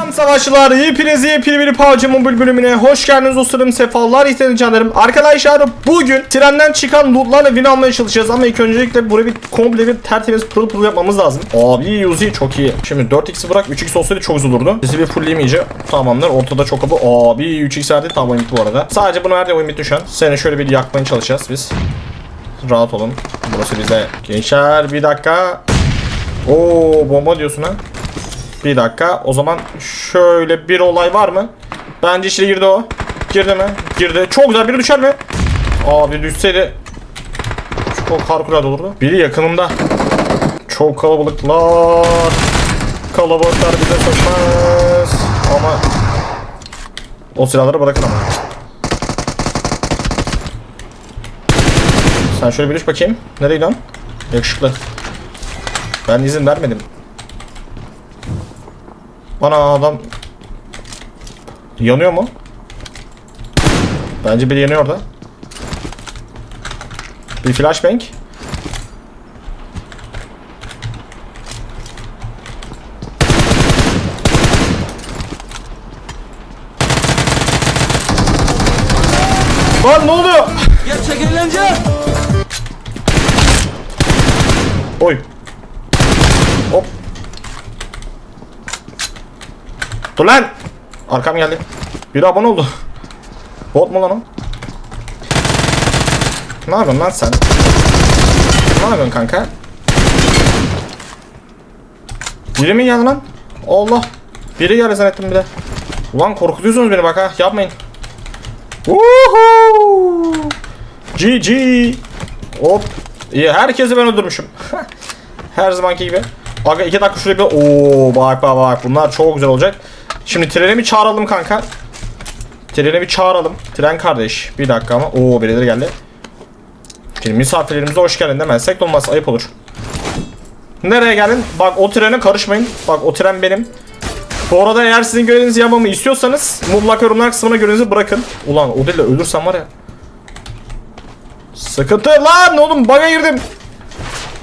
Selam savaşçılar, hepiniz yepyeni bir PUBG Mobile bölümüne hoş geldiniz dostlarım, sefalar istedim canlarım. Arkadaşlar bugün trenden çıkan lootlarla win almaya çalışacağız ama ilk öncelikle buraya bir komple bir tertemiz pırıl pırıl yapmamız lazım. Abi Uzi çok iyi. Şimdi 4x'i bırak 3x olsaydı çok güzel olurdu. Bizi bir fullleyeyim iyice. Tamamdır ortada çok abi. Abi 3x verdi tam oyun bitti bu arada. Sadece bunu verdi oyun bitti şu an. Seni şöyle bir yakmaya çalışacağız biz. Rahat olun. Burası bize. Gençler bir dakika. Oo bomba diyorsun ha. Bir dakika. O zaman şöyle bir olay var mı? Bence içeri girdi o. Girdi mi? Girdi. Çok güzel. Biri düşer mi? Abi düşseydi çok harikulade olurdu. Biri yakınımda. Çok kalabalıklar. Kalabalıklar bize sokmaz. Ama o silahları bırakın ama. Sen şöyle bir düş bakayım. Nereye gidiyorsun? Yakışıklı. Ben izin vermedim. Bana adam yanıyor mu? Bence biri yanıyor orada. Bir flashbang. Lan ne oluyor? Gerçek eğlence. Oy. Hop. Dur lan. Arkam geldi. Biri abone oldu. Bot mu lan o? Ne yapıyorsun lan sen? Ne yapıyorsun kanka? Biri mi geldi lan? Allah. Biri geldi zannettim bir de. Ulan korkutuyorsunuz beni bak ha. Yapmayın. Woohoo! GG. Hop. İyi herkesi ben öldürmüşüm. Her zamanki gibi. Aga iki dakika şuraya bir... Oo bak bak bak bunlar çok güzel olacak. Şimdi treni bir çağıralım kanka. Treni bir çağıralım. Tren kardeş. Bir dakika ama. Oo birileri geldi. Şimdi misafirlerimize hoş geldin demezsek de olmaz. Ayıp olur. Nereye geldin? Bak o trene karışmayın. Bak o tren benim. Bu arada eğer sizin görevinizi yapmamı istiyorsanız mutlaka yorumlar kısmına görevinizi bırakın. Ulan o değil de ölürsem var ya. Sıkıntı lan oğlum bug'a girdim.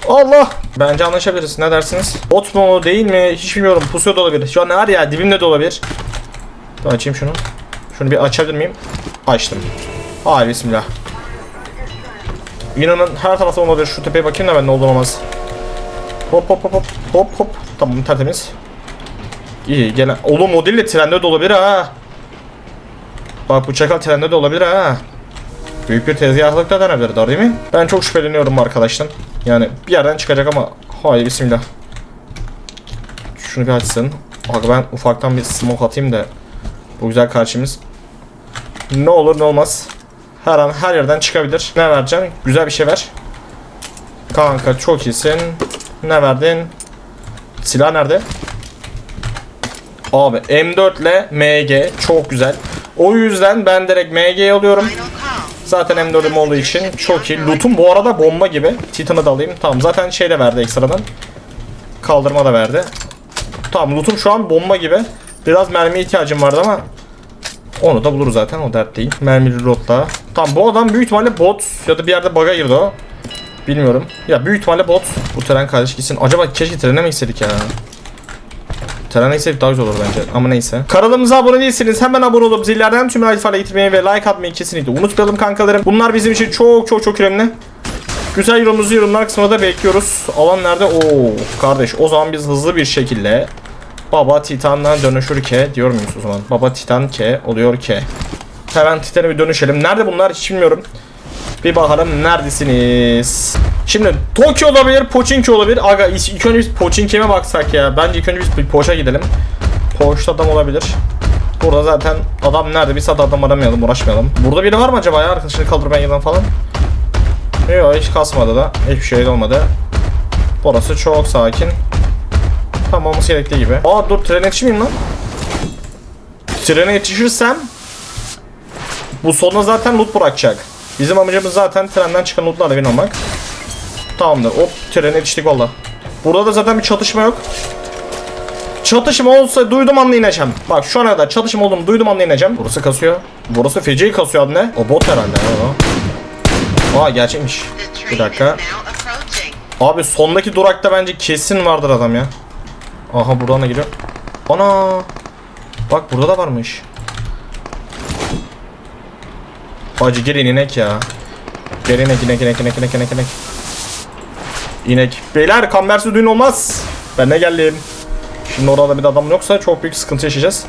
Allah. Bence anlaşabiliriz. Ne dersiniz? Bot mu değil mi? Hiç bilmiyorum. Pusuya da olabilir. Şu an ne var ya dibimde de olabilir. Dur açayım şunu. Şunu bir açabilir miyim? Açtım. Hayır bismillah. İnanın her tarafta olabilir. Şu tepeye bakayım da ben ne olduğunu olmaz. Hop hop hop hop hop hop. Tamam tertemiz. İyi gelen. Oğlum o değil de trende de olabilir ha. Bak bu çakal trende de olabilir ha. Büyük bir tezgahlık da denebilir doğru değil mi? Ben çok şüpheleniyorum bu arkadaştan. Yani bir yerden çıkacak ama hayır bismillah. Şunu bir açsın. Bak ben ufaktan bir smoke atayım da bu güzel karşımız ne olur ne olmaz. Her an her yerden çıkabilir. Ne vereceksin? Güzel bir şey ver. Kanka çok iyisin. Ne verdin? Silah nerede? Abi M4 ile MG çok güzel. O yüzden ben direkt MG'yi alıyorum. Zaten M4'üm olduğu için çok iyi. Loot'um bu arada bomba gibi. Titan'ı da alayım. Tamam zaten şey de verdi ekstradan. Kaldırma da verdi. Tamam loot'um şu an bomba gibi. Biraz mermiye ihtiyacım vardı ama onu da buluruz zaten o dert değil. Mermili lootla. Tamam bu adam büyük ihtimalle bot ya da bir yerde bug'a girdi o. Bilmiyorum. Ya büyük ihtimalle bot. Bu tren kardeş gitsin. Acaba keşke trene mi gitseydik ya? Trene gitseydik daha güzel olur bence. Ama neyse. Kanalımıza abone değilseniz hemen abone olup zillerden tüm ifade getirmeyi ve like atmayı kesinlikle unutmayalım kankalarım. Bunlar bizim için çok çok çok önemli. Güzel yorumunuzu yorumlar kısmına da bekliyoruz. Alan nerede? Oo kardeş o zaman biz hızlı bir şekilde Baba Titan'dan dönüşür ke diyor muyuz o zaman? Baba Titan ke oluyor ke. Hemen Titan'a bir dönüşelim. Nerede bunlar hiç bilmiyorum. Bir bakalım neredesiniz? Şimdi Tokyo olabilir, Pochinki olabilir. Aga ilk önce biz Pochinki'ye baksak ya. Bence ilk önce biz bir Poç'a gidelim. Poç'ta adam olabilir. Burada zaten adam nerede? Bir saat adam aramayalım, uğraşmayalım. Burada biri var mı acaba ya? Arkadaşını kaldırmaya giden falan. Yok hiç kasmadı da. Hiçbir şey olmadı. Burası çok sakin. Tam olması gerektiği gibi. Aa dur trene yetişmeyeyim lan. Trene yetişirsem bu sonuna zaten loot bırakacak. Bizim amacımız zaten trenden çıkan lootlarla win olmak. Tamamdır. Hop trene yetiştik valla. Burada da zaten bir çatışma yok. Çatışma olsa duydum anda ineceğim. Bak şu ana kadar çatışma olduğunu duydum anda ineceğim. Burası kasıyor. Burası feci kasıyor ne? O bot herhalde. O. Aa gerçekmiş. Bir dakika. Abi sondaki durakta bence kesin vardır adam ya. Aha buradan da giriyor. Ana. Bak burada da varmış. Hacı gelin inek ya. Gel inek inek inek inek inek inek inek. İnek. Beyler kambersiz düğün olmaz. Ben de geldim. Şimdi orada bir adam yoksa çok büyük sıkıntı yaşayacağız.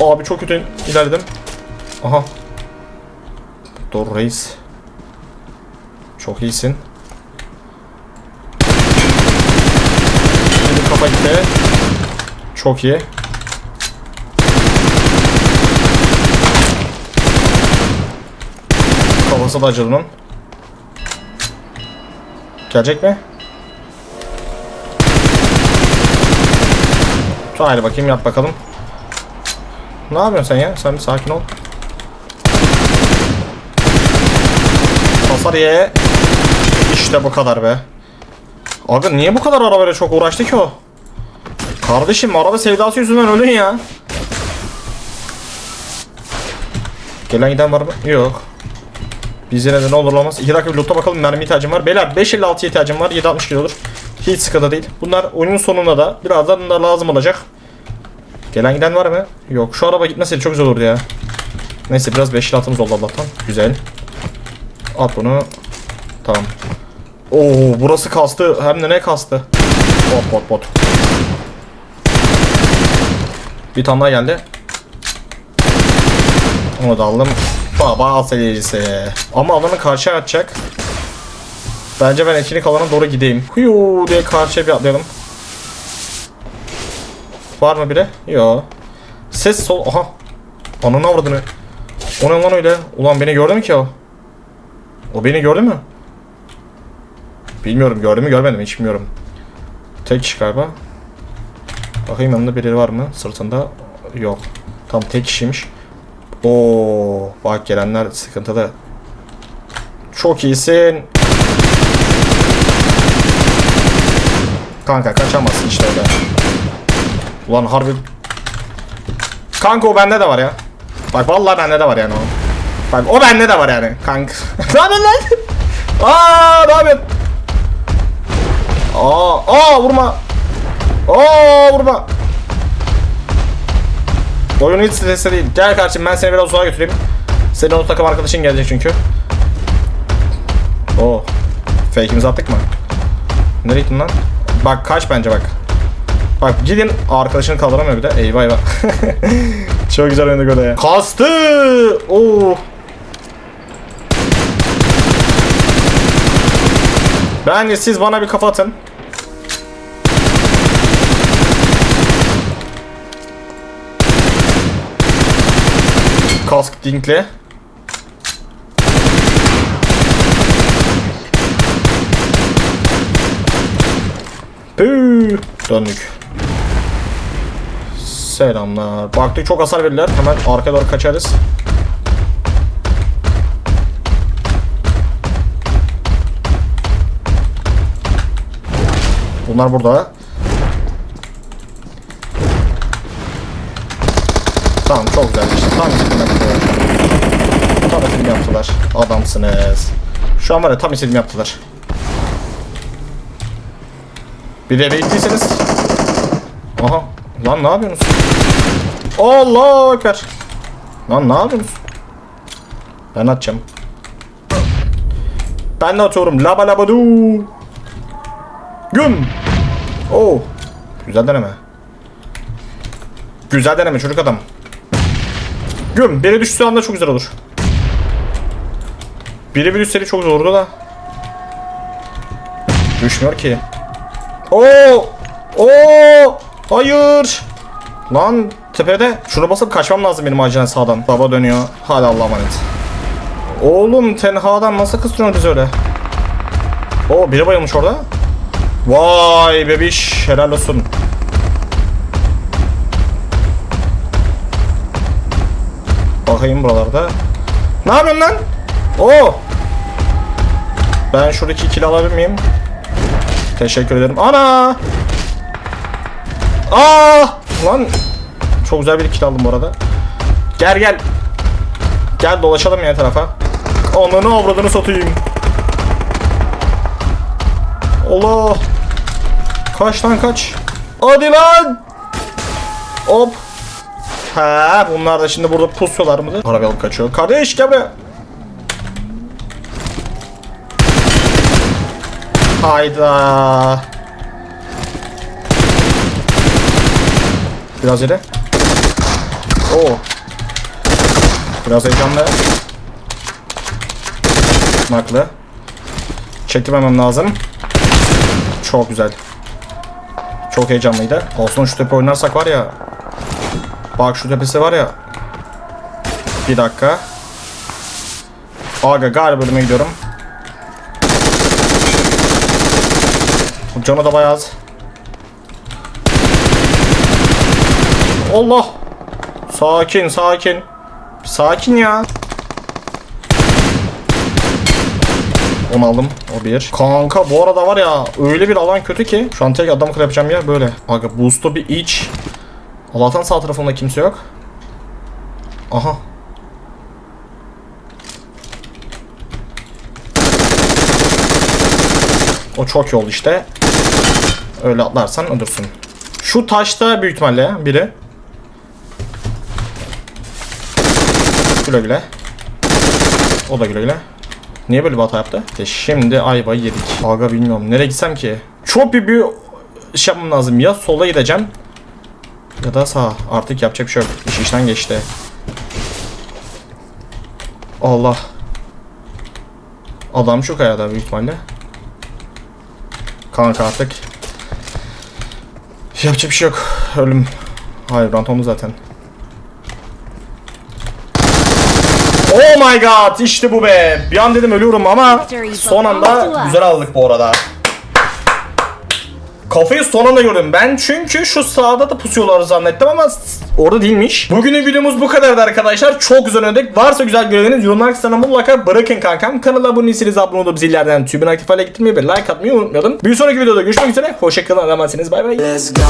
Abi çok kötü ilerledim. Aha. Dur reis. Çok iyisin. Şimdi kafa gitti. Çok iyi. Kafası da acıdı onun. Gelecek mi? Haydi bakayım yap bakalım. Ne yapıyorsun sen ya? Sen bir sakin ol. Hasar ye. İşte bu kadar be. Abi niye bu kadar arabayla çok uğraştı ki o? Kardeşim araba sevdası yüzünden ölün ya. Gelen giden var mı? Yok. Biz yine de ne olur olmaz. 2 dakika bir loot'a bakalım mermi ihtiyacım var. Beyler 5.56 ihtiyacım var. 7.60 kilo olur. Hiç sıkıntı değil. Bunlar oyunun sonunda da birazdan da lazım olacak. Gelen giden var mı? Yok. Şu araba gitmeseydi çok güzel olurdu ya. Neyse biraz 5.56'mız oldu Allah'tan. Güzel. At bunu. Tamam. Oo burası kastı. Hem de ne kastı. Bot bot bot. Bir tane daha geldi. Onu da aldım. Baba aseleyicisi. Ama alanı karşıya atacak. Bence ben etkinlik alana doğru gideyim. Huyu diye karşıya bir atlayalım. Var mı biri? Yo. Ses sol. Aha. Ananı avradını. O ne lan öyle? Ulan beni gördü mü ki o? O beni gördü mü? Bilmiyorum gördü mü görmedi mi hiç bilmiyorum. Tek kişi galiba. Bakayım yanında biri var mı? Sırtında yok. Tam tek kişiymiş. Oo, bak gelenler sıkıntılı. Çok iyisin. Kanka kaçamazsın işte öyle. Ulan harbi. Kanka o bende de var ya. Bak vallahi bende de var yani o. Bak o bende de var yani kanka. ne yapıyorsun lan? Aa ne yapıyorsun? Aa, aa vurma. Aa vurma. Oyun hiç stresli değil. Gel kardeşim ben seni biraz uzağa götüreyim. Senin o takım arkadaşın gelecek çünkü. Oo. Fake'imizi attık mı? Nereye gittin lan? Bak kaç bence bak. Bak gidin arkadaşını kaldıramıyor bir de. Eyvah eyvah. Çok güzel oynadık orada. Kastı. Oo. Bence siz bana bir kafa atın. Kask dinkle. Döndük. Selamlar. Baktık çok hasar verirler. Hemen arkaya doğru kaçarız. Bunlar burada. Tamam çok güzel işte. Tam istediğim yaptılar. Tam istediğim yaptılar. Adamsınız. Şu an var ya tam istediğim yaptılar. Bir de bekliyseniz. Aha. Lan ne yapıyorsunuz? Allah ekber. Lan ne yapıyorsunuz? Ben atacağım. Ben de atıyorum. Laba laba du. Güm. Oo. Güzel deneme. Güzel deneme çocuk adam. Güm. Biri düştüğü anda çok güzel olur. Biri bir düşseydi çok zordu da. Düşmüyor ki. Oo! Oo! Hayır! Lan tepede şunu basıp kaçmam lazım benim acilen sağdan. Baba dönüyor. Hadi Allah'a emanet. Oğlum tenhadan nasıl kıstırıyorsun biz öyle? Oo biri bayılmış orada. Vay bebiş helal olsun. Bakayım buralarda. Ne yapıyorsun lan? Oo! Ben şuradaki kill alabilir miyim? Teşekkür ederim. Ana! Aa! Lan çok güzel bir kill aldım bu arada. Gel gel. Gel dolaşalım ya tarafa. Ananı avradını satayım. Allah. Kaç lan kaç. Hadi lan. Hop. Ha, bunlar da şimdi burada pusuyorlar mı? Araba alıp kaçıyor. Kardeş gel buraya. Hayda. Biraz ileri. Oo. Biraz heyecanlı. Naklı. Çektirmemem lazım. Çok güzel. Çok heyecanlıydı. Olsun şu tepe oynarsak var ya. Bak şu tepesi var ya. Bir dakika. Aga galiba bölüme gidiyorum. Canı da bayağı az. Allah. Sakin sakin. Sakin ya. Onu aldım. O bir. Kanka bu arada var ya öyle bir alan kötü ki. Şu an tek adam kır yapacağım yer böyle. Aga boost'u bir iç. Allah'tan sağ tarafında kimse yok. Aha. O çok yol işte. Öyle atlarsan ölürsün. Şu taşta büyük ihtimalle biri. Güle güle. O da güle güle. Niye böyle bir hata yaptı? E şimdi ayvayı yedik. Aga bilmiyorum. Nereye gitsem ki? Çok bir bir şey yapmam lazım. Ya sola gideceğim. Ya da sağ. Artık yapacak bir şey yok. İş işten geçti. Allah. Adam şu kayada büyük ihtimalle. Kanka artık. Yapacak bir şey yok. Ölüm. Hayır rantomlu zaten. Oh my god işte bu be. Bir an dedim ölüyorum ama son anda güzel aldık bu arada. Kafayı son anda gördüm ben çünkü şu sağda da pusuyorlar zannettim ama orada değilmiş. Bugünün videomuz bu kadardı arkadaşlar. Çok güzel oynadık. Varsa güzel görevleriniz yorumlar kısmına mutlaka bırakın kankam. Kanala abone değilseniz abone olup zillerden tübün aktif hale getirmeyi ve like atmayı unutmayalım. Bir sonraki videoda görüşmek üzere. Hoşçakalın. Emanetsiniz. Bay bay. Let's go.